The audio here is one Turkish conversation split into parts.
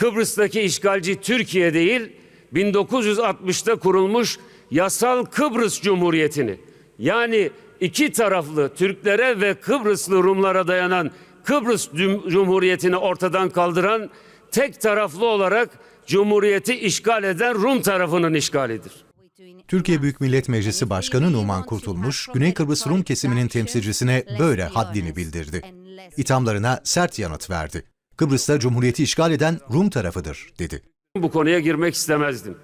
Kıbrıs'taki işgalci Türkiye değil, 1960'ta kurulmuş yasal Kıbrıs Cumhuriyeti'ni yani iki taraflı Türklere ve Kıbrıslı Rumlara dayanan Kıbrıs Cum- Cumhuriyeti'ni ortadan kaldıran tek taraflı olarak Cumhuriyeti işgal eden Rum tarafının işgalidir. Türkiye Büyük Millet Meclisi Başkanı Numan Kurtulmuş, Güney Kıbrıs Rum kesiminin temsilcisine böyle haddini bildirdi. İthamlarına sert yanıt verdi. Kıbrıs'ta Cumhuriyeti işgal eden Rum tarafıdır, dedi. Bu konuya girmek istemezdim.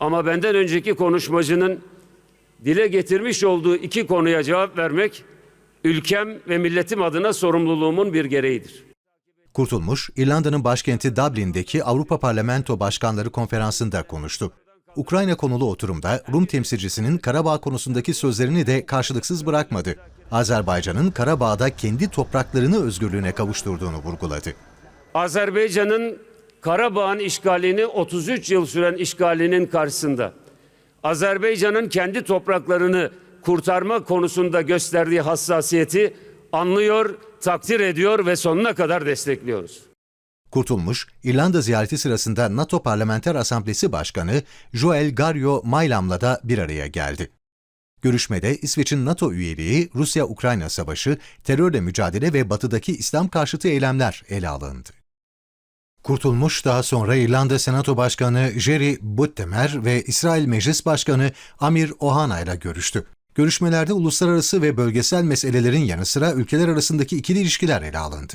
Ama benden önceki konuşmacının dile getirmiş olduğu iki konuya cevap vermek ülkem ve milletim adına sorumluluğumun bir gereğidir. Kurtulmuş, İrlanda'nın başkenti Dublin'deki Avrupa Parlamento Başkanları Konferansı'nda konuştu. Ukrayna konulu oturumda Rum temsilcisinin Karabağ konusundaki sözlerini de karşılıksız bırakmadı. Azerbaycan'ın Karabağ'da kendi topraklarını özgürlüğüne kavuşturduğunu vurguladı. Azerbaycan'ın Karabağ'ın işgalini 33 yıl süren işgalinin karşısında Azerbaycan'ın kendi topraklarını kurtarma konusunda gösterdiği hassasiyeti anlıyor, takdir ediyor ve sonuna kadar destekliyoruz. Kurtulmuş, İrlanda ziyareti sırasında NATO Parlamenter Asamblesi Başkanı Joel Garrio Maylam'la da bir araya geldi. Görüşmede İsveç'in NATO üyeliği, Rusya-Ukrayna savaşı, terörle mücadele ve batıdaki İslam karşıtı eylemler ele alındı. Kurtulmuş daha sonra İrlanda Senato Başkanı Jerry Buttemer ve İsrail Meclis Başkanı Amir Ohana ile görüştü. Görüşmelerde uluslararası ve bölgesel meselelerin yanı sıra ülkeler arasındaki ikili ilişkiler ele alındı.